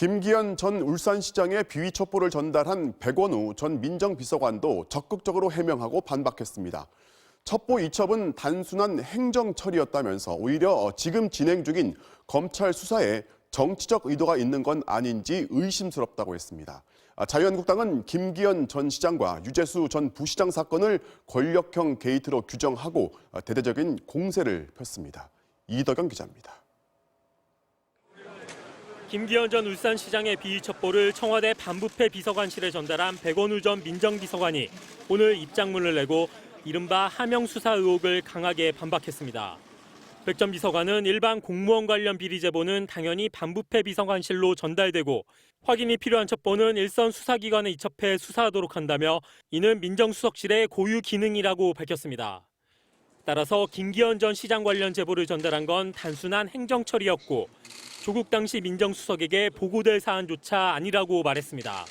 김기현 전 울산시장의 비위 첩보를 전달한 백원우 전 민정비서관도 적극적으로 해명하고 반박했습니다. 첩보 이첩은 단순한 행정 처리였다면서 오히려 지금 진행 중인 검찰 수사에 정치적 의도가 있는 건 아닌지 의심스럽다고 했습니다. 아, 자유한국당은 김기현 전 시장과 유재수 전 부시장 사건을 권력형 게이트로 규정하고 아, 대대적인 공세를 폈습니다. 이덕영 기자입니다. 김기현 전 울산시장의 비위 첩보를 청와대 반부패 비서관실에 전달한 백원우 전 민정비서관이 오늘 입장문을 내고 이른바 하명 수사 의혹을 강하게 반박했습니다. 백 전 비서관은 일반 공무원 관련 비리 제보는 당연히 반부패 비서관실로 전달되고 확인이 필요한 첩보는 일선 수사기관에 이첩해 수사하도록 한다며 이는 민정수석실의 고유 기능이라고 밝혔습니다. 따라서 김기현 전 시장 관련 제보를 전달한 건 단순한 행정 처리였고 조국 당시 민정수석에게 보고될 사안조차 아니라고 말했습니다.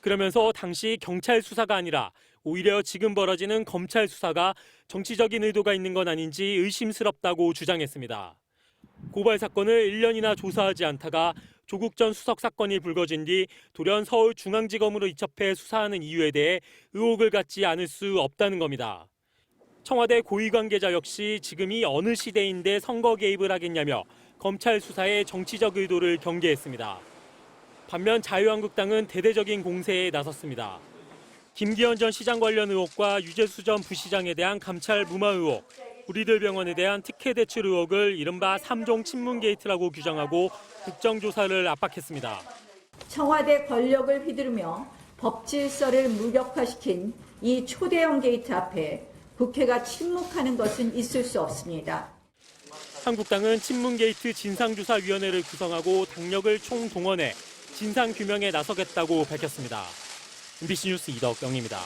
그러면서 당시 경찰 수사가 아니라 오히려 지금 벌어지는 검찰 수사가 정치적인 의도가 있는 건 아닌지 의심스럽다고 주장했습니다. 고발 사건을 1년이나 조사하지 않다가 조국 전 수석 사건이 불거진 뒤 돌연 서울중앙지검으로 이첩해 수사하는 이유에 대해 의혹을 갖지 않을 수 없다는 겁니다. 청와대 고위 관계자 역시 지금이 어느 시대인데 선거 개입을 하겠냐며 검찰 수사의 정치적 의도를 경계했습니다. 반면 자유한국당은 대대적인 공세에 나섰습니다. 김기현 전 시장 관련 의혹과 유재수 전 부시장에 대한 감찰 무마 의혹, 우리들 병원에 대한 특혜 대출 의혹을 이른바 3종 친문 게이트라고 규정하고 국정조사를 압박했습니다. 청와대 권력을 휘두르며 법 질서를 무력화시킨 이 초대형 게이트 앞에 국회가 침묵하는 것은 있을 수 없습니다. 한국당은 친문게이트 진상조사위원회를 구성하고 당력을 총동원해 진상규명에 나서겠다고 밝혔습니다. MBC 뉴스 이덕영입니다.